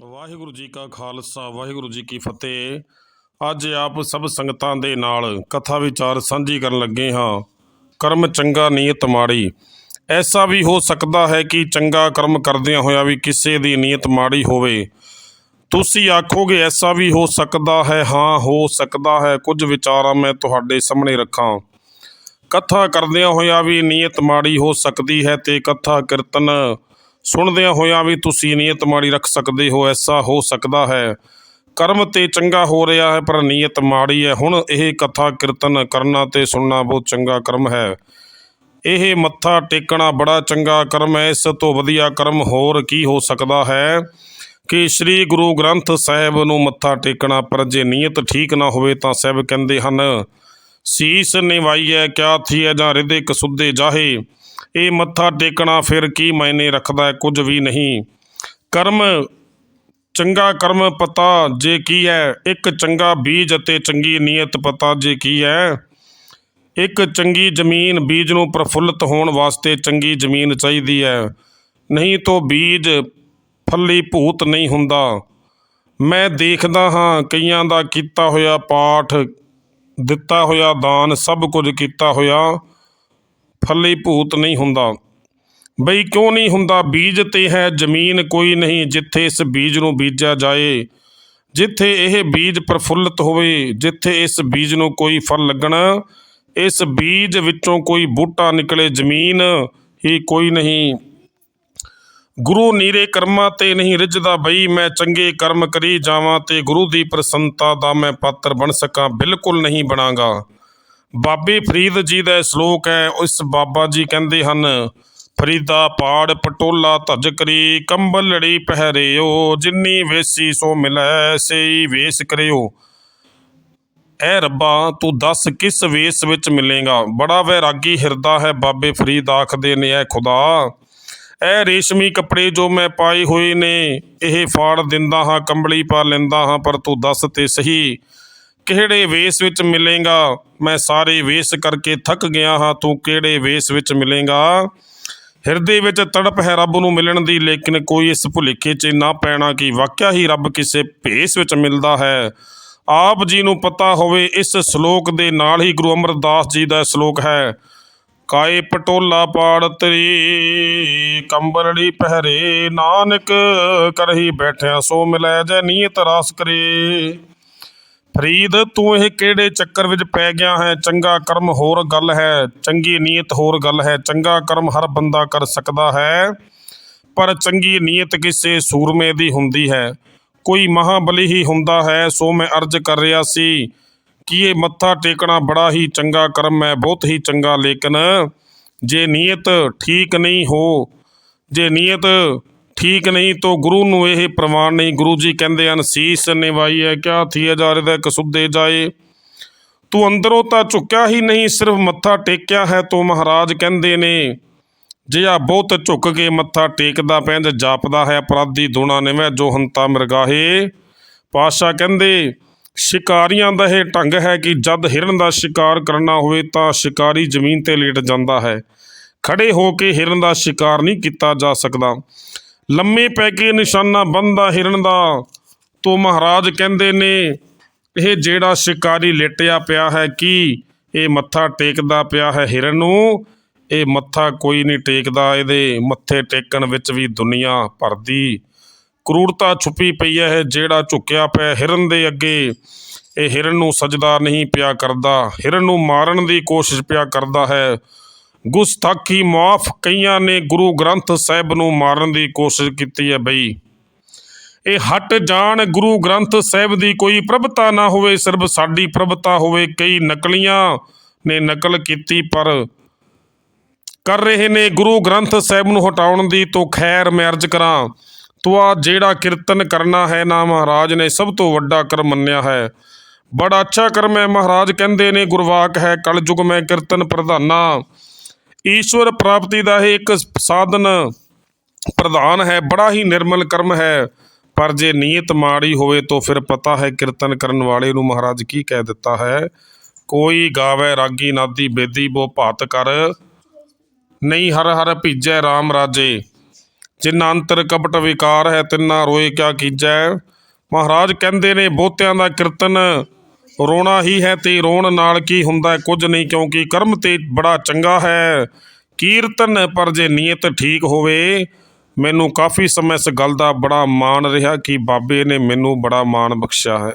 ਵਾਹਿਗੁਰੂ ਜੀ ਕਾ ਖਾਲਸਾ, ਵਾਹਿਗੁਰੂ ਜੀ ਕੀ ਫਤਿਹ। ਅੱਜ ਆਪ ਸਭ ਸੰਗਤਾਂ ਦੇ ਨਾਲ ਕਥਾ ਵਿਚਾਰ ਸਾਂਝੀ ਕਰਨ ਲੱਗੇ ਹਾਂ। ਕਰਮ ਚੰਗਾ ਨੀਅਤ ਮਾੜੀ। ਐਸਾ ਵੀ ਹੋ ਸਕਦਾ ਹੈ ਕਿ ਚੰਗਾ ਕਰਮ ਕਰਦਿਆਂ ਹੋਇਆ ਵੀ ਕਿਸੇ ਦੀ ਨੀਅਤ ਮਾੜੀ ਹੋਵੇ। ਤੁਸੀਂ ਆਖੋਗੇ, ਐਸਾ ਵੀ ਹੋ ਸਕਦਾ ਹੈ? ਹਾਂ, ਹੋ ਸਕਦਾ ਹੈ। ਕੁਝ ਵਿਚਾਰਾਂ ਮੈਂ ਤੁਹਾਡੇ ਸਾਹਮਣੇ ਰੱਖਾਂ। ਕਥਾ ਕਰਦਿਆਂ ਹੋਇਆ ਵੀ ਨੀਅਤ ਮਾੜੀ ਹੋ ਸਕਦੀ ਹੈ ਤੇ ਕਥਾ ਕੀਰਤਨ ਸੁਣਦਿਆਂ ਹੋਇਆਂ ਵੀ ਤੁਸੀਂ ਨੀਅਤ ਮਾੜੀ ਰੱਖ ਸਕਦੇ ਹੋ, ਐਸਾ ਹੋ ਸਕਦਾ ਹੈ। ਕਰਮ ਤੇ ਚੰਗਾ ਹੋ ਰਿਹਾ ਹੈ, ਪਰ ਨੀਅਤ ਮਾੜੀ ਹੈ। ਹੁਣ ਇਹ ਕਥਾ ਕੀਰਤਨ ਕਰਨਾ ਤੇ ਸੁਣਨਾ ਬਹੁਤ ਚੰਗਾ ਕਰਮ ਹੈ। ਇਹ ਮੱਥਾ ਟੇਕਣਾ ਬੜਾ ਚੰਗਾ ਕਰਮ ਹੈ, ਇਸ ਤੋਂ ਵਧੀਆ ਕਰਮ ਹੋਰ ਕੀ ਹੋ ਸਕਦਾ ਹੈ? ਕਿ ਸ੍ਰੀ ਗੁਰੂ ਗ੍ਰੰਥ ਸਾਹਿਬ ਨੂੰ ਮੱਥਾ ਟੇਕਣਾ, ਪਰ ਜੇ ਨੀਅਤ ਠੀਕ ਨਾ ਹੋਵੇ ਤਾਂ ਸਾਹਿਬ ਕਹਿੰਦੇ ਹਨ, ਸੀਸ ਨਿਵਾਈਐ, ਕਿਆ ਥੀਐ ਜਾਂ ਰਿਦੇ ਕਸੁੱਦੇ ਜਾਹੇ। ਇਹ ਮੱਥਾ ਟੇਕਣਾ ਫਿਰ ਕੀ ਮਾਇਨੇ ਰੱਖਦਾ ਕੁਝ ਵੀ ਨਹੀਂ। ਕਰਮ, ਚੰਗਾ ਕਰਮ ਪਤਾ ਜੇ ਕੀ ਹੈ? ਇੱਕ ਚੰਗਾ ਬੀਜ ਅਤੇ ਚੰਗੀ ਨੀਅਤ ਪਤਾ ਜੇ ਕੀ ਹੈ। ਇੱਕ ਚੰਗੀ ਜ਼ਮੀਨ ਬੀਜ ਨੂੰ ਪ੍ਰਫੁੱਲਤ ਹੋਣ ਵਾਸਤੇ ਚੰਗੀ ਜ਼ਮੀਨ ਚਾਹੀਦੀ ਹੈ। ਨਹੀਂ ਤਾਂ ਬੀਜ ਫੱਲੀ ਭੂਤ ਨਹੀਂ ਹੁੰਦਾ। ਮੈਂ ਦੇਖਦਾ ਹਾਂ, ਕਈਆਂ ਦਾ ਕੀਤਾ ਹੋਇਆ ਪਾਠ, ਦਿੱਤਾ ਹੋਇਆ ਦਾਨ, ਸਭ ਕੁਝ ਕੀਤਾ ਹੋਇਆ। ਫੱਲੀ ਭੂਤ ਨਹੀਂ ਹੁੰਦਾ। ਬਈ ਕਿਉਂ ਨਹੀਂ ਹੁੰਦਾ? ਬੀਜ ਤੇ ਹੈ, ਜ਼ਮੀਨ ਕੋਈ ਨਹੀਂ ਜਿੱਥੇ ਇਸ ਬੀਜ ਨੂੰ ਬੀਜਿਆ ਜਾਏ। ਜਿੱਥੇ ਇਹ ਬੀਜ ਪ੍ਰਫੁੱਲਤ ਹੋਵੇ, ਜਿੱਥੇ ਇਸ ਬੀਜ ਨੂੰ ਕੋਈ ਫਲ ਲੱਗਣ, ਇਸ ਬੀਜ ਵਿੱਚੋਂ ਕੋਈ ਬੂਟਾ ਨਿਕਲੇ, ਜ਼ਮੀਨ ਹੀ ਕੋਈ ਨਹੀਂ। ਗੁਰੂ ਨੀਰੇ ਕਰਮਾਂ ਤੇ ਨਹੀਂ ਰਿੱਝਦਾ। ਬਈ ਮੈਂ ਚੰਗੇ ਕਰਮ ਕਰੀ ਜਾਵਾਂ ਤੇ ਗੁਰੂ ਦੀ ਪ੍ਰਸੰਨਤਾ ਦਾ ਮੈਂ ਪਾਤਰ ਬਣ ਸਕਾਂ, ਬਿਲਕੁਲ ਨਹੀਂ ਬਣਾਂਗਾ। ਬਾਬੇ ਫਰੀਦ ਜੀ ਦਾ ਸ਼ਲੋਕ ਹੈ, ਉਸ ਬਾਬਾ ਜੀ ਕਹਿੰਦੇ ਹਨ, ਫਰੀਦਾ ਪਾੜ ਪਟੋਲਾ ਧਜ ਕਰੀ ਕੰਬਲ ਲੜੀ ਪਹਿਰਿਓ, ਜਿੰਨੀ ਵੇਸੀ ਸੋ ਮਿਲੈ, ਸਈ ਵੇਸ ਕਰਿਓ। ਐ ਰੱਬਾ, ਤੂੰ ਦੱਸ ਕਿਸ ਵੇਸ ਵਿੱਚ ਮਿਲੇਗਾ? ਬੜਾ ਵੈਰਾਗੀ ਹਿਰਦਾ ਹੈ ਬਾਬੇ ਫਰੀਦ, ਆਖਦੇ ਨੇ ਐ ਖੁਦਾ। ਇਹ ਰੇਸ਼ਮੀ ਕੱਪੜੇ ਜੋ ਮੈਂ ਪਾਏ ਹੋਏ ਨੇ, ਇਹ ਫਾੜ ਦਿੰਦਾ ਹਾਂ, ਕੰਬਲੀ ਪਾ ਲੈਂਦਾ ਹਾਂ, ਪਰ ਤੂੰ ਦੱਸ ਤੇ ਸਹੀ। ਕਿਹੜੇ ਵੇਸ ਵਿੱਚ ਮਿਲੇਗਾ? ਮੈਂ ਸਾਰੇ ਵੇਸ ਕਰਕੇ ਥੱਕ ਗਿਆ ਹਾਂ, ਤੂੰ ਕਿਹੜੇ ਵੇਸ ਵਿੱਚ ਮਿਲੇਗਾ? ਹਿਰਦੇ ਵਿੱਚ ਤੜਪ ਹੈ ਰੱਬ ਨੂੰ ਮਿਲਣ ਦੀ, ਲੇਕਿਨ ਕੋਈ ਇਸ ਭੁਲੇਖੇ 'ਚ ਨਾ ਪੈਣਾ ਕਿ ਵਾਕਿਆ ਹੀ ਰੱਬ ਕਿਸੇ ਭੇਸ ਵਿੱਚ ਮਿਲਦਾ ਹੈ। ਆਪ ਜੀ ਨੂੰ ਪਤਾ ਹੋਵੇ, ਇਸ ਸ਼ਲੋਕ ਦੇ ਨਾਲ ਹੀ ਗੁਰੂ ਅਮਰਦਾਸ ਜੀ ਦਾ ਸ਼ਲੋਕ ਹੈ, ਕਾਏ ਪਟੋਲਾ ਪਾੜ ਤਰੀ ਕੰਬਰੜੀ ਪਹਿਰੇ, ਨਾਨਕ ਕਰਹੀ ਬੈਠਿਆ ਸੋ ਮਿਲੈ, ਜੈ ਨੀਤ ਰਾਸ ਕਰੇ। ਫਰੀਦ, ਤੂੰ ਇਹ ਕਿਹੜੇ ਚੱਕਰ ਵਿੱਚ ਪੈ ਗਿਆ ਹੈ? ਚੰਗਾ ਕਰਮ ਹੋਰ ਗੱਲ ਹੈ, ਚੰਗੀ ਨੀਅਤ ਹੋਰ ਗੱਲ ਹੈ। ਚੰਗਾ ਕਰਮ ਹਰ ਬੰਦਾ ਕਰ ਸਕਦਾ ਹੈ, ਪਰ ਚੰਗੀ ਨੀਅਤ ਕਿਸੇ ਸੂਰਮੇ ਦੀ ਹੁੰਦੀ ਹੈ। ਕੋਈ ਮਹਾਬਲੀ ਹੀ ਹੁੰਦਾ ਹੈ, ਸੋ ਮੈਂ ਅਰਜ਼ ਕਰ ਰਿਹਾ ਸੀ ਕਿ ਇਹ ਮੱਥਾ ਟੇਕਣਾ ਬੜਾ ਹੀ ਚੰਗਾ ਕਰਮ ਹੈ, ਬਹੁਤ ਹੀ ਚੰਗਾ, ਲੇਕਿਨ ਜੇ ਨੀਅਤ ਠੀਕ ਨਹੀਂ ਹੋ, ਜੇ ਨੀਅਤ ਠੀਕ ਨਹੀਂ ਤਾਂ ਗੁਰੂ ਨੂੰ ਇਹ ਪ੍ਰਮਾਣ ਨਹੀਂ। ਗੁਰੂ ਜੀ ਕਹਿੰਦੇ ਹਨ, ਸੀਸ ਨਿਵਾਈ ਹੈ ਕਿਆ ਥੀਏ ਜਾ ਰਿਹਾ ਕਸੁੱਦੇ ਜਾਏ। ਤੂੰ ਅੰਦਰੋਂ ਤਾਂ ਝੁਕਿਆ ਹੀ ਨਹੀਂ, ਸਿਰਫ ਮੱਥਾ ਟੇਕਿਆ ਹੈ ਤੋ, ਮਹਾਰਾਜ ਕਹਿੰਦੇ ਨੇ। ਜਿਹਾ ਬਹੁਤ ਝੁੱਕ ਕੇ ਮੱਥਾ ਟੇਕਦਾ ਪੈਂਦ ਜਾਪਦਾ ਹੈ ਅਪਰਾਧੀ ਦੁਣਾ ਨਿਵੇਂ, ਜੋ ਹੰਤਾ ਮਿਰਗਾਹੇ। ਪਾਸ਼ਾ ਕਹਿੰਦੇ, ਸ਼ਿਕਾਰੀਆਂ ਦਾ ਇਹ ਢੰਗ ਹੈ ਕਿ ਜਦ ਹਿਰਨ ਦਾ ਸ਼ਿਕਾਰ ਕਰਨਾ ਹੋਵੇ ਤਾਂ ਸ਼ਿਕਾਰੀ ਜ਼ਮੀਨ ਤੇ ਲੇਟ ਜਾਂਦਾ ਹੈ। ਖੜੇ ਹੋ ਕੇ ਹਿਰਨ ਦਾ ਸ਼ਿਕਾਰ ਨਹੀਂ ਕੀਤਾ ਜਾ ਸਕਦਾ। ਲੰਮੇ ਪੈ ਕੇ ਨਿਸ਼ਾਨਾ ਬੰਦਾ ਹਿਰਨ ਦਾ। ਤੋ ਮਹਾਰਾਜ ਕਹਿੰਦੇ ਨੇ, ਇਹ ਜਿਹੜਾ ਸ਼ਿਕਾਰੀ ਲੇਟਿਆ ਪਿਆ ਹੈ ਕੀ? ਇਹ ਮੱਥਾ ਟੇਕਦਾ ਪਿਆ ਹੈ ਹਿਰਨ ਨੂੰ। ਇਹ ਮੱਥਾ ਕੋਈ ਨਹੀਂ ਟੇਕਦਾ, ਇਹਦੇ ਮੱਥੇ ਟੇਕਣ ਵਿੱਚ ਵੀ ਦੁਨੀਆ ਭਰਦੀ। ਕਰੂਰਤਾ ਛੁਪੀ ਪਈ ਹੈ, ਜਿਹੜਾ ਝੁਕਿਆ ਪਿਆ ਹਿਰਨ ਦੇ ਅੱਗੇ। ਇਹ ਹਿਰਨ ਨੂੰ ਸਜਦਾ ਨਹੀਂ ਪਿਆ ਕਰਦਾ। ਹਿਰਨ ਨੂੰ ਮਾਰਨ ਦੀ ਕੋਸ਼ਿਸ਼ ਪਿਆ ਕਰਦਾ ਹੈ। ਗੁਸਤਾਖੀ ਮਾਫ ਕਈਆਂ ਨੇ ਗੁਰੂ ਗ੍ਰੰਥ ਸਾਹਿਬ ਨੂੰ ਮਾਰਨ ਦੀ ਕੋਸ਼ਿਸ਼ ਕੀਤੀ ਹੈ ਬਈ। ਇਹ ਹਟ ਜਾਣ ਗੁਰੂ ਗ੍ਰੰਥ ਸਾਹਿਬ ਦੀ ਕੋਈ ਪ੍ਰਭਤਾ ਨਾ ਹੋਵੇ, ਸਿਰਫ ਸਾਡੀ ਪ੍ਰਭਤਾ ਹੋਵੇ, ਕਈ ਨਕਲੀਆਂ ਨੇ ਨਕਲ ਕੀਤੀ, ਪਰ ਕਰ ਰਹੇ ਨੇ ਗੁਰੂ ਗ੍ਰੰਥ ਸਾਹਿਬ ਨੂੰ ਹਟਾਉਣ ਦੀ ਤੋ ਖੈਰ ਮੈਂ ਅਰਜ਼ ਕਰਾਂ, ਤੋ ਆ ਜਿਹੜਾ ਕੀਰਤਨ ਕਰਨਾ ਹੈ ਨਾ ਮਹਾਰਾਜ ਨੇ ਸਭ ਤੋਂ ਵੱਡਾ ਕਰਮ ਮੰਨਿਆ ਹੈ। ਬੜਾ ਅੱਛਾ ਕਰਮ ਹੈ ਮਹਾਰਾਜ, ਕਹਿੰਦੇ ਨੇ ਗੁਰਵਾਕ ਹੈ, ਕਲਯੁਗ ਮੈਂ ਕੀਰਤਨ ਪ੍ਰਧਾਨਾ। ਈਸ਼ਵਰ ਪ੍ਰਾਪਤੀ ਦਾ ਇਹ ਇੱਕ ਸਾਧਨ ਪ੍ਰਧਾਨ ਹੈ, ਬੜਾ ਹੀ ਨਿਰਮਲ ਕਰਮ ਹੈ। ਪਰ ਜੇ ਨੀਅਤ ਮਾੜੀ ਹੋਵੇ ਤਾਂ ਫਿਰ ਪਤਾ ਹੈ ਕੀਰਤਨ ਕਰਨ ਵਾਲੇ ਨੂੰ ਮਹਾਰਾਜ ਕੀ ਕਹਿ ਦਿੱਤਾ ਹੈ। ਕੋਈ ਗਾਵੇ ਰਾਗੀ ਨਾਦੀ ਬੇਦੀ ਬੋ ਭਾਤ ਕਰ, ਨਹੀਂ ਹਰ ਹਰ ਭੀਜੈ RAM ਰਾਜੇ। ਜਿਨ੍ਹਾਂ ਅੰਤਰ ਕਪਟ ਵਿਕਾਰ ਹੈ ਤਿੰਨਾ ਰੋਏ ਕਿਆ ਕੀਜੈ। ਮਹਾਰਾਜ ਕਹਿੰਦੇ ਨੇ ਬਹੁਤਿਆਂ ਦਾ ਕੀਰਤਨ ਰੋਣਾ ਹੀ ਹੈ ਤੇ ਰੋਣ ਨਾਲ ਕੀ ਹੁੰਦਾ ਕੁਝ ਨਹੀਂ, ਕਿਉਂਕਿ ਕਰਮ ਤੇ ਬੜਾ ਚੰਗਾ ਹੈ। ਕੀਰਤਨ, ਪਰ ਜੇ ਨੀਅਤ ਠੀਕ ਹੋਵੇ, ਮੈਨੂੰ ਕਾਫੀ ਸਮਾਂ ਇਸ ਗੱਲ ਦਾ ਬੜਾ ਮਾਣ ਰਿਹਾ ਕਿ ਬਾਬੇ ਨੇ ਮੈਨੂੰ ਬੜਾ ਮਾਣ ਬਖਸ਼ਿਆ ਹੈ।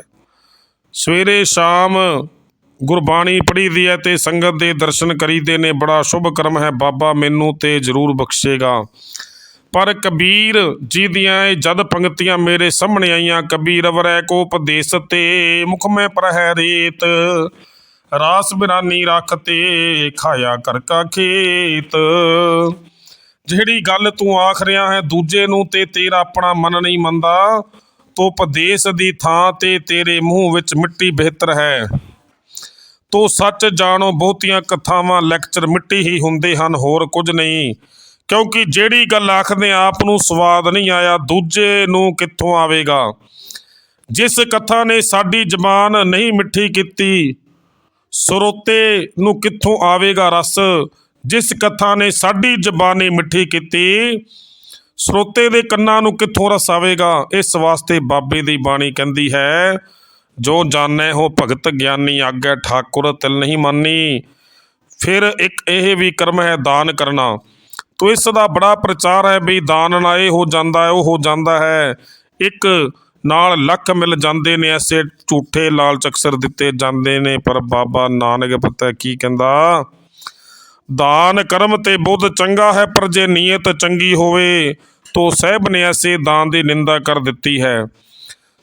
ਸਵੇਰੇ ਸ਼ਾਮ ਗੁਰਬਾਣੀ ਪੜ੍ਹੀ ਦੀ ਹੈ ਤੇ ਸੰਗਤ ਦੇ ਦਰਸ਼ਨ ਕਰੀਦੇ ਨੇ। ਬੜਾ ਸ਼ੁਭ ਕਰਮ ਹੈ। ਬਾਬਾ ਮੈਨੂੰ ਤੇ ਜ਼ਰੂਰ ਬਖਸ਼ੇਗਾ। ਪਰ ਕਬੀਰ ਜੀ ਦੀਆਂ ਇਹ ਜਦ ਪੰਕਤੀਆਂ ਮੇਰੇ ਸਾਹਮਣੇ ਆਈਆਂ, ਕਬੀਰ ਵਰੈ ਕੋ ਉਪਦੇਸ ਤੇ ਮੁਖ ਮੈਂ ਪ੍ਰਹਿ ਰੇਤ। ਰਾਸ ਬਿਰਾਨੀ ਰੱਖ ਖਾਇਆ ਕਰ ਕਾ ਖੇਤ। ਜਿਹੜੀ ਗੱਲ ਤੂੰ ਆਖ ਰਿਹਾ ਹੈ, ਦੂਜੇ ਨੂੰ ਤੇ ਤੇਰਾ ਆਪਣਾ ਮਨ ਨਹੀਂ ਮੰਨਦਾ। ਤੋ ਉਪਦੇਸ਼ ਦੀ ਥਾਂ ਤੇ ਤੇਰੇ ਮੂੰਹ ਵਿੱਚ ਮਿੱਟੀ ਬਿਹਤਰ ਹੈ। ਤੋ ਸੱਚ ਜਾਣੋ ਬਹੁਤੀਆਂ ਕਥਾਵਾਂ, ਲੈਕਚਰ ਮਿੱਟੀ ਹੀ ਹੁੰਦੇ ਹਨ, ਹੋਰ ਕੁਝ ਨਹੀਂ। ਕਿਉਂਕਿ ਜਿਹੜੀ ਗੱਲ ਆਖਦੇ ਆਪ ਨੂੰ ਸਵਾਦ ਨਹੀਂ ਆਇਆ, ਦੂਜੇ ਨੂੰ ਕਿੱਥੋਂ ਆਵੇਗਾ? ਜਿਸ ਕਥਾ ਨੇ ਸਾਡੀ ਜ਼ਬਾਨ ਨਹੀਂ ਮਿੱਠੀ ਕੀਤੀ, ਸਰੋਤੇ ਨੂੰ ਕਿੱਥੋਂ ਆਵੇਗਾ ਰਸ? ਜਿਸ ਕਥਾ ਨੇ ਸਾਡੀ ਜ਼ਬਾਨੀ ਮਿੱਠੀ ਕੀਤੀ, ਸਰੋਤੇ ਦੇ ਕੰਨਾਂ ਨੂੰ ਕਿੱਥੋਂ ਰਸ ਆਵੇਗਾ? ਇਸ ਵਾਸਤੇ ਬਾਬੇ ਦੀ ਬਾਣੀ ਕਹਿੰਦੀ ਹੈ, ਜੋ ਜਾਣੈ ਹੋ ਭਗਤ ਗਿਆਨੀ, ਆਗੇ ਠਾਕੁਰ ਤਿਲ ਨਹੀਂ ਮਾਨੀ। ਫਿਰ ਇੱਕ ਇਹ ਵੀ ਕਰਮ ਹੈ ਦਾਨ ਕਰਨਾ। ਤੋ ਇਸ ਦਾ ਬੜਾ ਪ੍ਰਚਾਰ ਹੈ ਵੀ ਦਾਨ ਨਾਲ ਇਹ ਹੋ ਜਾਂਦਾ ਹੈ, ਉਹ ਹੋ ਜਾਂਦਾ ਹੈ। ਇੱਕ ਨਾਲ ਲੱਖ ਮਿਲ ਜਾਂਦੇ ਨੇ, ਐਸੇ ਝੂਠੇ ਲਾਲਚ ਅਕਸਰ ਦਿੱਤੇ ਜਾਂਦੇ ਨੇ, ਪਰ ਬਾਬਾ ਨਾਨਕ ਪਤਾ ਕੀ ਕਹਿੰਦਾ? ਦਾਨ ਕਰਮ ਤੇ ਬੁੱਧ ਚੰਗਾ ਹੈ, ਪਰ ਜੇ ਨੀਅਤ ਚੰਗੀ ਹੋਵੇ, ਤੋ ਸਹਿਬ ਨੇ ਐਸੇ ਦਾਨ ਦੀ ਨਿੰਦਾ ਕਰ ਦਿੱਤੀ ਹੈ।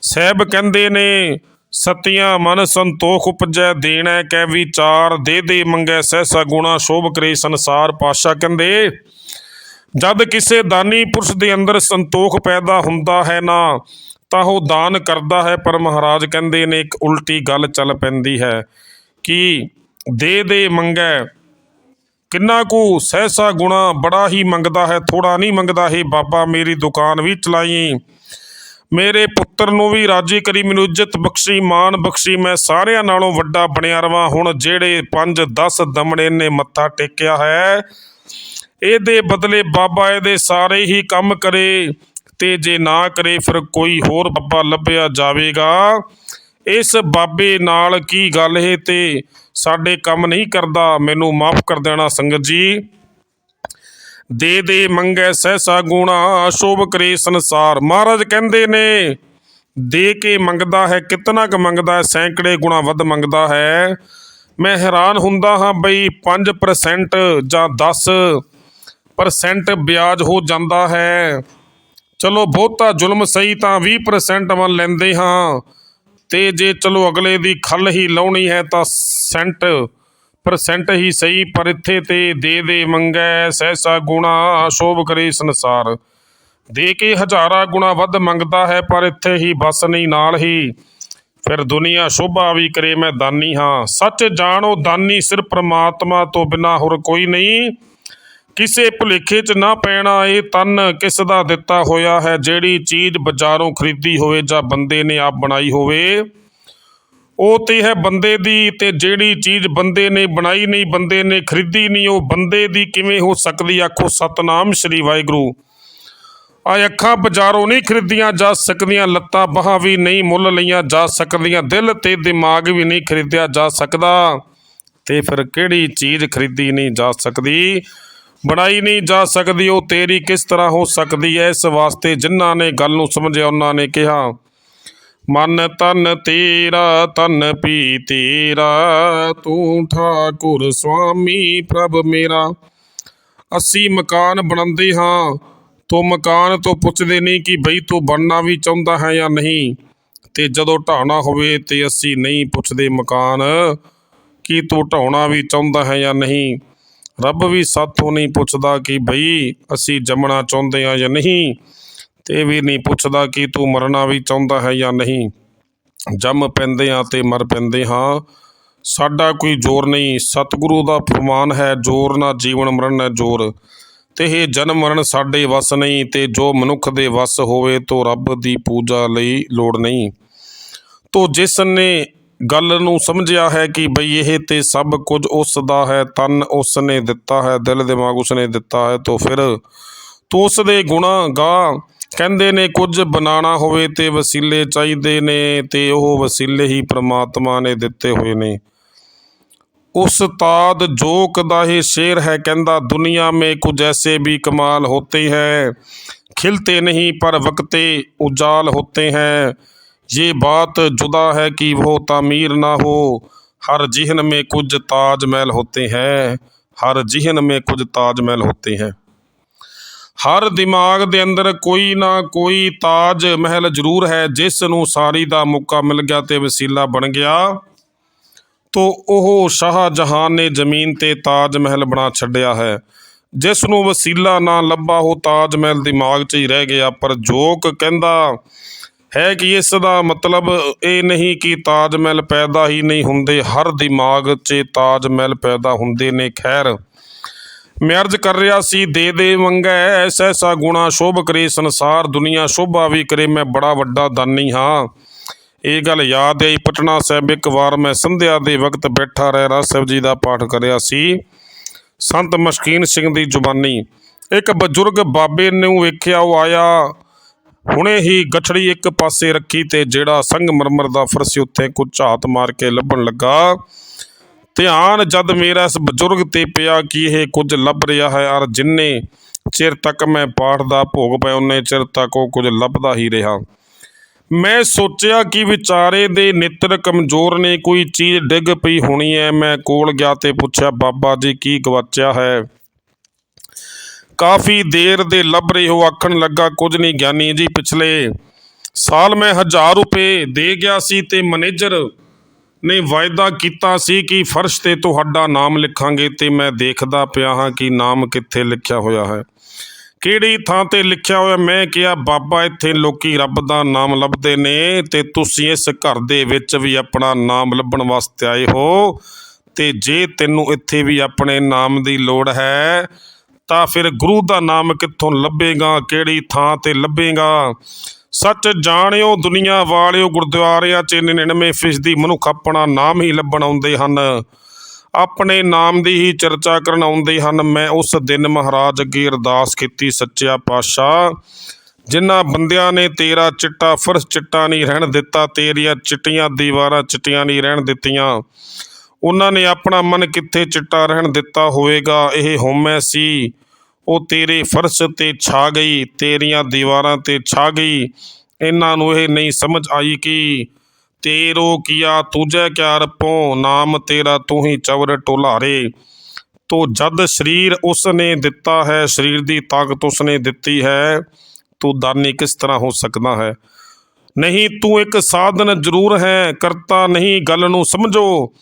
ਸਹਿਬ ਕਹਿੰਦੇ ਨੇ, ਸਤਿਆਂ ਮਨ ਸੰਤੋਖ ਉਪਜੈ, ਦੇਣੈ ਕੈ ਵਿਚਾਰ, ਦੇ ਦੇ ਮੰਗੈ ਸਹਿਸਾ ਗੁਣਾ, ਸ਼ੋਭ ਕਰੇ ਸੰਸਾਰ ਪਾਸ਼ਾ ਕਹਿੰਦੇ। ਜਦ ਕਿਸੇ ਦਾਨੀ ਪੁਰਸ਼ ਦੇ ਅੰਦਰ ਸੰਤੋਖ ਪੈਦਾ ਹੁੰਦਾ ਹੈ ਨਾ, ਤਾਂ ਉਹ ਦਾਨ ਕਰਦਾ ਹੈ, ਪਰ ਮਹਾਰਾਜ ਕਹਿੰਦੇ ਨੇ ਇੱਕ ਉਲਟੀ ਗੱਲ ਚੱਲ ਪੈਂਦੀ ਹੈ ਕਿ ਦੇ ਦੇ ਮੰਗੈ, ਕਿੰਨਾ ਕੁ ਸਹਿਸਾ ਗੁਣਾ ਬੜਾ ਹੀ ਮੰਗਦਾ ਹੈ ਥੋੜਾ ਨਹੀਂ ਮੰਗਦਾ, ਹੈ ਬਾਬਾ ਮੇਰੀ ਦੁਕਾਨ ਵੀ ਚਲਾਈ, ਮੇਰੇ ਪੁੱਤਰ ਨੂੰ ਵੀ ਰਾਜੀ ਕਰੀ, ਮੈਨੂੰ ਇੱਜ਼ਤ ਬਖਸ਼ੀ ਮਾਨ ਬਖਸ਼ੀ, ਮੈਂ ਸਾਰਿਆਂ ਨਾਲੋਂ ਵੱਡਾ ਬਣਿਆ ਰਵਾਂ, ਹੁਣ ਜਿਹੜੇ 5 10 ਦਮੜੇ ਨੇ ਮੱਥਾ ਟੇਕਿਆ ਹੈ ਇਹਦੇ ਬਦਲੇ ਬਾਬਾ ਇਹਦੇ ਸਾਰੇ ਹੀ ਕੰਮ ਕਰੇ ਤੇ ਜੇ ਨਾ ਕਰੇ ਫਿਰ ਕੋਈ ਹੋਰ ਬਾਬਾ ਲੱਭਿਆ ਜਾਵੇਗਾ। ਇਸ ਬਾਬੇ ਨਾਲ ਕੀ ਗੱਲ ਹੈ ਤੇ ਸਾਡੇ ਕੰਮ ਨਹੀਂ ਕਰਦਾ, ਮੈਨੂੰ ਮਾਫ ਕਰ ਦੇਣਾ ਸੰਗਤ ਜੀ। ਦੇ ਦੇ ਮੰਗੈ ਸਹਿਸਾ ਗੁਣਾ ਸ਼ੋਭ ਕਰੇ ਸੰਸਾਰ। ਮਹਾਰਾਜ ਕਹਿੰਦੇ ਨੇ, ਦੇ ਕੇ ਮੰਗਦਾ ਹੈ, ਕਿਤਨਾ ਕੁ ਮੰਗਦਾ ਹੈ, ਸੈਂਕੜੇ ਗੁਣਾ ਵੱਧ ਮੰਗਦਾ ਹੈ। ਮੈਂ ਹੈਰਾਨ ਹੁੰਦਾ ਹਾਂ ਬਈ 5% ਜਾਂ 10% ਵਿਆਜ ਹੋ ਜਾਂਦਾ ਹੈ। ਚਲੋ ਬਹੁਤਾ ਜ਼ੁਲਮ ਸਹੀ ਤਾਂ 20% ਵੱਲ ਲੈਂਦੇ ਹਾਂ। ਤੇ ਜੇ ਚਲੋ ਅਗਲੇ ਦੀ ਖੱਲ ਹੀ ਲਾਉਣੀ ਹੈ ਤਾਂ ਸੈਂਟ ਪਰਸੈਂਟ ਹੀ ਸਹੀ, ਪਰ ਇੱਥੇ ਤੇ ਦੇ ਦੇ ਮੰਗੈ, ਸਹਿਸਾ ਗੁਣਾ, ਸ਼ੋਭ ਕਰੇ ਸੰਸਾਰ। ਦੇ ਕੇ ਹਜ਼ਾਰਾਂ ਗੁਣਾ ਵੱਧ ਮੰਗਦਾ ਹੈ, ਪਰ ਇੱਥੇ ਹੀ ਬਸ ਨਹੀਂ, ਨਾਲ ਹੀ ਫਿਰ ਦੁਨੀਆ ਸ਼ੋਭਾ ਵੀ ਕਰੇ, ਮੈਂ ਦਾਨੀ ਹਾਂ। ਸੱਚ ਜਾਣੋ, ਦਾਨੀ ਸਿਰ ਪ੍ਰਮਾਤਮਾ ਤੋਂ ਬਿਨਾ ਹੋਰ ਕੋਈ ਨਹੀਂ। ਕਿਸੇ ਭੁਲੇਖੇ 'ਚ ਨਾ ਪੈਣਾ ਇਹ ਤਨ ਕਿਸ ਦਾ ਦਿੱਤਾ ਹੋਇਆ ਹੈ? ਜਿਹੜੀ ਚੀਜ਼ ਬਾਜ਼ਾਰੋਂ ਖਰੀਦੀ ਹੋਵੇ ਜਾਂ ਬੰਦੇ ਨੇ ਆਪ ਬਣਾਈ ਹੋਵੇ, ਉਹ ਤੇ ਹੈ ਬੰਦੇ ਦੀ ਤੇ ਜਿਹੜੀ ਚੀਜ਼ ਬੰਦੇ ਨੇ ਬਣਾਈ ਨਹੀਂ, ਬੰਦੇ ਨੇ ਖਰੀਦੀ ਨਹੀਂ, ਉਹ ਬੰਦੇ ਦੀ ਕਿਵੇਂ ਹੋ ਸਕਦੀ ਆਖੋ, ਸਤਨਾਮ ਸ਼੍ਰੀ ਵਾਹਿਗੁਰੂ। ਆ ਅੱਖਾਂ ਬਾਜ਼ਾਰੋਂ ਨਹੀਂ ਖਰੀਦੀਆਂ ਜਾ ਸਕਦੀਆਂ, ਲੱਤਾਂ ਬਾਹਾਂ ਵੀ ਨਹੀਂ ਮੁੱਲ ਲਈਆਂ ਜਾ ਸਕਦੀਆਂ, ਦਿਲ ਤੇ ਦਿਮਾਗ ਵੀ ਨਹੀਂ ਖਰੀਦਿਆ ਜਾ ਸਕਦਾ। ਤੇ ਫਿਰ ਕਿਹੜੀ ਚੀਜ਼ ਖਰੀਦੀ ਨਹੀਂ ਜਾ ਸਕਦੀ? ਬਣਾਈ ਨਹੀਂ ਜਾ ਸਕਦੀ, ਉਹ ਤੇਰੀ ਕਿਸ ਤਰ੍ਹਾਂ ਹੋ ਸਕਦੀ ਹੈ ਇਸ ਵਾਸਤੇ ਜਿਨ੍ਹਾਂ ਨੇ ਗੱਲ ਨੂੰ ਸਮਝਿਆ, ਉਹਨਾਂ ਨੇ ਕਿਹਾ, ਮਨ ਤਨ ਤੇਰਾ ਤਨ ਪੀ ਤੇਰਾ, ਤੂੰ ਠਾਕੁਰ ਸੁਆਮੀ ਪ੍ਰਭ ਮੇਰਾ। ਅਸੀਂ ਮਕਾਨ ਬਣਾਉਂਦੇ ਹਾਂ, ਤੋ ਮਕਾਨ ਤੋਂ ਪੁੱਛਦੇ ਨਹੀਂ ਕਿ ਬਈ ਤੂੰ ਬਣਨਾ ਵੀ ਚਾਹੁੰਦਾ ਹੈ ਜਾਂ ਨਹੀਂ। ਤੇ ਜਦੋਂ ਢਾਉਣਾ ਹੋਵੇ ਤੇ ਅਸੀਂ ਨਹੀਂ ਪੁੱਛਦੇ ਮਕਾਨ ਕਿ ਤੂੰ ਢਾਉਣਾ ਵੀ ਚਾਹੁੰਦਾ ਹੈ ਜਾਂ ਨਹੀਂ। ਰੱਬ ਵੀ ਸਾਥੋਂ ਨਹੀਂ ਪੁੱਛਦਾ ਕਿ ਬਈ ਅਸੀਂ ਜੰਮਣਾ ਚਾਹੁੰਦੇ ਹਾਂ ਜਾਂ ਨਹੀਂ, ਤੇ ਵੀ ਨਹੀਂ ਪੁੱਛਦਾ ਕਿ ਤੂੰ ਮਰਨਾ ਵੀ ਚਾਹੁੰਦਾ ਹੈ ਜਾਂ ਨਹੀਂ। ਜੰਮ ਪੈਂਦੇ ਹਾਂ ਤੇ ਮਰ ਪੈਂਦੇ ਹਾਂ। ਸਾਡਾ ਕੋਈ ਜ਼ੋਰ ਨਹੀਂ। ਸਤਿਗੁਰੂ ਦਾ ਫਰਮਾਨ ਹੈ, ਜ਼ੋਰ ਨਾ ਜੀਵਨ ਮਰਨ ਹੈ ਜ਼ੋਰ। ਤੇ ਇਹ ਜਨਮ ਮਰਨ ਸਾਡੇ ਵੱਸ ਨਹੀਂ, ਤੇ ਜੋ ਮਨੁੱਖ ਦੇ ਵੱਸ ਹੋਵੇ, ਤੋ ਰੱਬ ਦੀ ਪੂਜਾ ਲਈ ਲੋੜ ਨਹੀਂ। ਤੋ ਜਿਸ ਨੇ ਗੱਲ ਨੂੰ ਸਮਝਿਆ ਹੈ ਕਿ ਬਈ ਇਹ ਤੇ ਸਭ ਕੁਝ ਉਸ ਦਾ ਹੈ ਤਨ ਉਸ ਨੇ ਦਿੱਤਾ ਹੈ, ਦਿਲ ਦਿਮਾਗ ਉਸ ਨੇ ਦਿੱਤਾ ਹੈ, ਤੋ ਫਿਰ ਤੂੰ ਉਸ ਦੇ ਗੁਣਾ ਗਾ ਕਹਿੰਦੇ ਨੇ, ਕੁਝ ਬਣਾਣਾ ਹੋਵੇ ਤੇ ਵਸੀਲੇ ਚਾਹੀਦੇ ਨੇ ਤੇ ਉਹ ਵਸੀਲੇ ਹੀ ਪ੍ਰਮਾਤਮਾ ਨੇ ਦਿੱਤੇ ਹੋਏ ਨੇ। ਉਸ ਤਾਦ ਜੋਕ ਦਾ ਇਹ ਸ਼ੇਰ ਹੈ, ਕਹਿੰਦਾ ਦੁਨੀਆ ਮੇ ਕੁਝ ਐਸੇ ਵੀ ਕਮਾਲ ਹੋਤੇ ਹੈ, ਖਿਲਤੇ ਨਹੀਂ ਪਰ ਵਕਤੇ ਉਜਾਲ ਹੋਤੇ ਹੈ। ये बात जुदा है कि वो तामीर ना हो हर जिहन में कुछ ताजमहल होते हैं हर जिहन में कुछ ताजमहल होते हैं ਹਰ ਦਿਮਾਗ ਦੇ ਅੰਦਰ ਕੋਈ ਨਾ ਕੋਈ ਤਾਜ ਮਹਿਲ ਜ਼ਰੂਰ ਹੈ ਜਿਸ ਨੂੰ ਸਾਰੀ ਦਾ ਮੌਕਾ ਮਿਲ ਗਿਆ ਤੇ ਵਸੀਲਾ ਬਣ ਗਿਆ ਤੋ ਉਹ ਸ਼ਾਹਜਹਾਨ ਨੇ ਜ਼ਮੀਨ ਤੇ ਤਾਜ ਮਹਿਲ ਬਣਾ ਛੱਡਿਆ ਹੈ ਜਿਸ ਨੂੰ ਵਸੀਲਾ ਨਾ ਲੱਭਾ ਉਹ ਤਾਜ ਮਹਿਲ ਦਿਮਾਗ 'ਚ ਹੀ ਰਹਿ ਗਿਆ ਪਰ ਜੋਕ ਕਹਿੰਦਾ ਹੈ ਕਿ ਇਸ ਦਾ ਮਤਲਬ ਇਹ ਨਹੀਂ ਕਿ ਤਾਜ ਮਹਿਲ ਪੈਦਾ ਹੀ ਨਹੀਂ ਹੁੰਦੇ, ਹਰ ਦਿਮਾਗ 'ਚ ਤਾਜ ਮਹਿਲ ਪੈਦਾ ਹੁੰਦੇ ਨੇ, ਖੈਰ। ਮੈਂ ਅਰਜ਼ ਕਰ ਰਿਹਾ ਸੀ, ਦੇ ਦੇ ਮੰਗੈ ਐਸਾ ਐਸਾ ਗੁਣਾ ਸ਼ੋਭ ਕਰੇ ਸੰਸਾਰ, ਦੁਨੀਆ ਸ਼ੋਭਾ ਵੀ ਕਰੇ, ਮੈਂ ਬੜਾ ਵੱਡਾ ਦਾਨੀ ਹਾਂ। ਇਹ ਗੱਲ ਯਾਦ ਆਈ, ਪਟਨਾ ਸਾਹਿਬ ਇੱਕ ਵਾਰ ਮੈਂ ਸੰਧਿਆ ਦੇ ਵਕਤ ਬੈਠਾ ਰਹਿ, ਰਾਜ ਸਾਹਿਬ ਜੀ ਦਾ ਪਾਠ ਕਰਿਆ ਸੀ। ਸੰਤ ਮਸ਼ਕੀਨ ਸਿੰਘ ਦੀ ਜ਼ੁਬਾਨੀ। ਇੱਕ ਬਜ਼ੁਰਗ ਬਾਬੇ ਨੂੰ ਵੇਖਿਆ, ਉਹ ਆਇਆ। ਹੁਣੇ ਹੀ ਗਠੜੀ ਇੱਕ ਪਾਸੇ ਰੱਖੀ ਤੇ ਜਿਹੜਾ ਸੰਗਮਰਮਰ ਦਾ ਫਰਸ਼ ਉੱਥੇ ਕੁਝ ਝਾਤ ਮਾਰ ਕੇ ਲੱਭਣ ਲੱਗਾ। ਧਿਆਨ ਜਦ ਮੇਰਾ ਇਸ ਬਜ਼ੁਰਗ ਤੇ ਪਿਆ ਕਿ ਇਹ ਕੁਝ ਲੱਭ ਰਿਹਾ ਹੈ, ਔਰ ਜਿੰਨੇ ਚਿਰ ਤੱਕ ਮੈਂ ਪਾਠ ਦਾ ਭੋਗ ਪਿਆ ਉਹਨੇ ਚਿਰ ਤੱਕ ਉਹ ਕੁਝ ਲੱਭਦਾ ਹੀ ਰਿਹਾ। ਮੈਂ ਸੋਚਿਆ ਕਿ ਵਿਚਾਰੇ ਦੇ ਨੇਤਰ ਕਮਜ਼ੋਰ ਨੇ, ਕੋਈ ਚੀਜ਼ ਡਿੱਗ ਪਈ ਹੋਣੀ ਹੈ। ਮੈਂ ਕੋਲ ਗਿਆ ਤੇ ਪੁੱਛਿਆ, ਬਾਬਾ ਜੀ, ਕੀ ਗਵਾਚਿਆ ਹੈ? ਕਾਫੀ ਦੇਰ ਦੇ ਲੱਭ ਰਹੇ ਹੋ, ਆਖਣ ਲੱਗਾ, ਕੁਝ ਨਹੀਂ ਗਿਆਨੀ ਜੀ, ਪਿਛਲੇ ਸਾਲ ਮੈਂ 1000 ਰੁਪਏ ਦੇ ਗਿਆ ਸੀ ਤੇ ਮੈਨੇਜਰ ਨੇ ਵਾਅਦਾ ਕੀਤਾ ਸੀ ਕਿ ਫਰਸ਼ ਤੇ ਤੁਹਾਡਾ ਨਾਮ ਲਿਖਾਂਗੇ ਤੇ ਮੈਂ ਦੇਖਦਾ ਪਿਆ ਹਾਂ ਕਿ ਨਾਮ ਕਿੱਥੇ ਲਿਖਿਆ ਹੋਇਆ ਹੈ। ਕਿਹੜੀ ਥਾਂ ਤੇ ਲਿਖਿਆ ਹੋਇਆ? ਮੈਂ ਕਿਹਾ, ਬਾਬਾ, ਇੱਥੇ ਲੋਕੀ ਰੱਬ ਦਾ ਨਾਮ ਲੱਭਦੇ ਨੇ ਤੇ ਤੁਸੀਂ ਇਸ ਘਰ ਦੇ ਵਿੱਚ ਵੀ ਆਪਣਾ ਨਾਮ ਲੱਭਣ ਵਾਸਤੇ ਆਏ ਹੋ ਤੇ ਜੇ ਤੈਨੂੰ ਇੱਥੇ ਵੀ ਆਪਣੇ ਨਾਮ ਦੀ ਲੋੜ ਹੈ ਤਾਂ ਫਿਰ ਗੁਰੂ ਦਾ ਨਾਮ ਕਿੱਥੋਂ ਲੱਭੇਗਾ? ਕਿਹੜੀ ਥਾਂ ਤੇ ਲੱਭੇਗਾ? ਸੱਚ ਜਾਣਿਓ, ਦੁਨੀਆ ਵਾਲਿਓ, ਗੁਰਦੁਆਰਿਆਂ 'ਚ 99 ਫੀਸਦੀ ਮਨੁੱਖ ਆਪਣਾ ਨਾਮ ਹੀ ਲੱਭਣ ਆਉਂਦੇ ਹਨ। ਆਪਣੇ ਨਾਮ ਦੀ ਹੀ ਚਰਚਾ ਕਰਨ ਆਉਂਦੇ ਹਨ। ਮੈਂ ਉਸ ਦਿਨ ਮਹਾਰਾਜ ਅੱਗੇ ਅਰਦਾਸ ਕੀਤੀ, ਸੱਚਿਆ ਪਾਤਸ਼ਾਹ, ਜਿਨ੍ਹਾਂ ਬੰਦਿਆਂ ਨੇ ਤੇਰਾ ਚਿੱਟਾ ਫਰਸ਼ ਚਿੱਟਾ ਨਹੀਂ ਰਹਿਣ ਦਿੱਤਾ, ਤੇਰੀਆਂ ਚਿੱਟੀਆਂ ਦੀਵਾਰਾਂ ਚਿੱਟੀਆਂ ਨਹੀਂ ਰਹਿਣ ਦਿੱਤੀਆਂ। ਉਹਨਾਂ ਨੇ ਆਪਣਾ ਮਨ ਕਿੱਥੇ ਚਿੱਟਾ ਰਹਿਣ ਦਿੱਤਾ ਹੋਵੇਗਾ? ਇਹ ਹਉਮੈ ਸੀ। ਉਹ ਤੇਰੇ ਫਰਸ਼ ਤੇ ਛਾ ਗਈ, ਤੇਰੀਆਂ ਦੀਵਾਰਾਂ ਤੇ ਛਾ ਗਈ। ਇਹਨਾਂ ਨੂੰ ਇਹ ਨਹੀਂ ਸਮਝ ਆਈ ਕਿ ਤੇਰੋ ਕੀਆ? ਤੁਝੈ ਕਿਆ ਰਪੋ ਨਾਮ ਤੇਰਾ ਤੂੰ ਹੀ ਚਵਰ ਟੋਲਾਰੇ ਤੋ ਜਦ ਸਰੀਰ ਉਸ ਨੇ ਦਿੱਤਾ ਹੈ, ਸਰੀਰ ਦੀ ਤਾਕਤ ਉਸ ਨੇ ਦਿੱਤੀ ਹੈ, ਤੂੰ ਦਾਨੀ ਕਿਸ ਤਰ੍ਹਾਂ ਹੋ ਸਕਦਾ ਹੈ? ਨਹੀਂ, ਤੂੰ ਇੱਕ ਸਾਧਨ ਜ਼ਰੂਰ ਹੈ, ਕਰਤਾ ਨਹੀਂ, ਗੱਲ ਨੂੰ ਸਮਝੋ।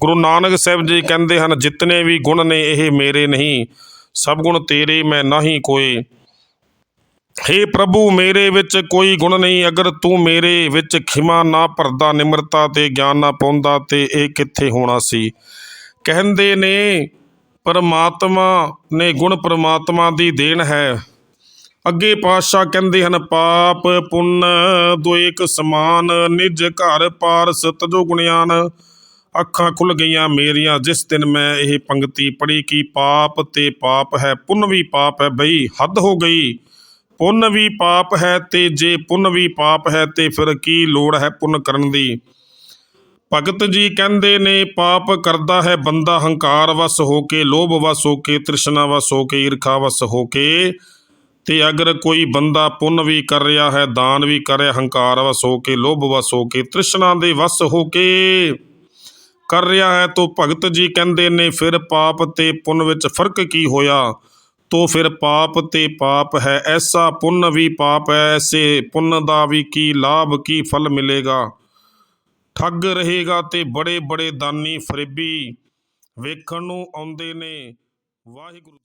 ਗੁਰੂ ਨਾਨਕ ਸਾਹਿਬ ਜੀ ਕਹਿੰਦੇ ਹਨ, ਜਿਤਨੇ ਵੀ ਗੁਣ ਨੇ, ਇਹ ਮੇਰੇ ਨਹੀਂ। ਸਭ ਗੁਣ ਤੇਰੇ, ਮੈਂ ਨਹੀਂ ਕੋਈ ਹੇ ਪ੍ਰਭੂ, ਮੇਰੇ ਵਿੱਚ ਕੋਈ ਗੁਣ ਨਹੀਂ। ਅਗਰ ਤੂੰ ਮੇਰੇ ਵਿੱਚ ਖਿਮਾ ਨਾ ਭਰਦਾ, ਨਿਮਰਤਾ ਤੇ ਗਿਆਨ ਨਾ ਪਾਉਂਦਾ, ਤੇ ਇਹ ਕਿੱਥੇ ਹੋਣਾ ਸੀ? ਕਹਿੰਦੇ ਨੇ, ਪਰਮਾਤਮਾ ਨੇ ਗੁਣ ਪਰਮਾਤਮਾ ਦੀ ਦੇਣ ਹੈ। ਅੱਗੇ ਪਾਤਸ਼ਾਹ ਕਹਿੰਦੇ ਹਨ, ਪਾਪ ਪੁੰਨ ਦੁਇਕ ਸਮਾਨ, ਨਿਜ ਘਰ ਪਾਰਸ ਤਜੋ ਗੁਣਿਆਨ। ਅੱਖਾਂ ਖੁੱਲ ਗਈਆਂ ਮੇਰੀਆਂ, ਜਿਸ ਦਿਨ ਮੈਂ ਇਹ ਪੰਕਤੀ ਪੜ੍ਹੀ ਕਿ ਪਾਪ ਤੇ ਪਾਪ ਹੈ, ਪੁੰਨ ਵੀ ਪਾਪ ਹੈ, ਬਈ ਹੱਦ ਹੋ ਗਈ। ਪੁੰਨ ਵੀ ਪਾਪ ਹੈ ਤੇ ਜੇ ਪੁੰਨ ਵੀ ਪਾਪ ਹੈ ਤੇ ਫਿਰ ਕੀ ਲੋੜ ਹੈ ਪੁੰਨ ਕਰਨ ਦੀ? ਭਗਤ ਜੀ ਕਹਿੰਦੇ ਨੇ, ਪਾਪ ਕਰਦਾ ਹੈ ਬੰਦਾ ਹੰਕਾਰ ਵਸ ਹੋ ਕੇ, ਲੋਭ ਵਸ ਹੋ ਕੇ, ਤ੍ਰਿਸ਼ਨਾ ਵਸ ਹੋ ਕੇ, ਈਰਖਾ ਵਸ ਹੋ ਕੇ। ਤੇ ਅਗਰ ਕੋਈ ਬੰਦਾ ਪੁੰਨ ਵੀ ਕਰ ਰਿਹਾ ਹੈ, ਦਾਨ ਵੀ ਕਰ ਰਿਹਾ, ਹੰਕਾਰ ਵਸ ਹੋ ਕੇ, ਲੋਭ ਵਸ ਹੋ ਕੇ, ਤ੍ਰਿਸ਼ਨਾ ਦੇ ਵਸ ਹੋ ਕੇ ਕਰ ਰਿਹਾ ਹੈ, ਤੋ ਭਗਤ ਜੀ ਕਹਿੰਦੇ ਨੇ, ਫਿਰ ਪਾਪ ਤੇ ਪੁੰਨ ਵਿੱਚ ਫ਼ਰਕ ਕੀ ਹੋਇਆ? ਤੋ ਫਿਰ ਪਾਪ ਤੇ ਪਾਪ ਹੈ, ਐਸਾ ਪੁੰਨ ਵੀ ਪਾਪ ਹੈ, ਐਸੇ ਪੁੰਨ ਦਾ ਵੀ ਕੀ ਲਾਭ, ਕੀ ਫਲ ਮਿਲੇਗਾ? ਠੱਗ ਰਹੇਗਾ ਤੇ ਬੜੇ ਬੜੇ ਦਾਨੀ ਫਰੇਬੀ ਵੇਖਣ ਨੂੰ ਆਉਂਦੇ ਨੇ। ਵਾਹਿਗੁਰੂ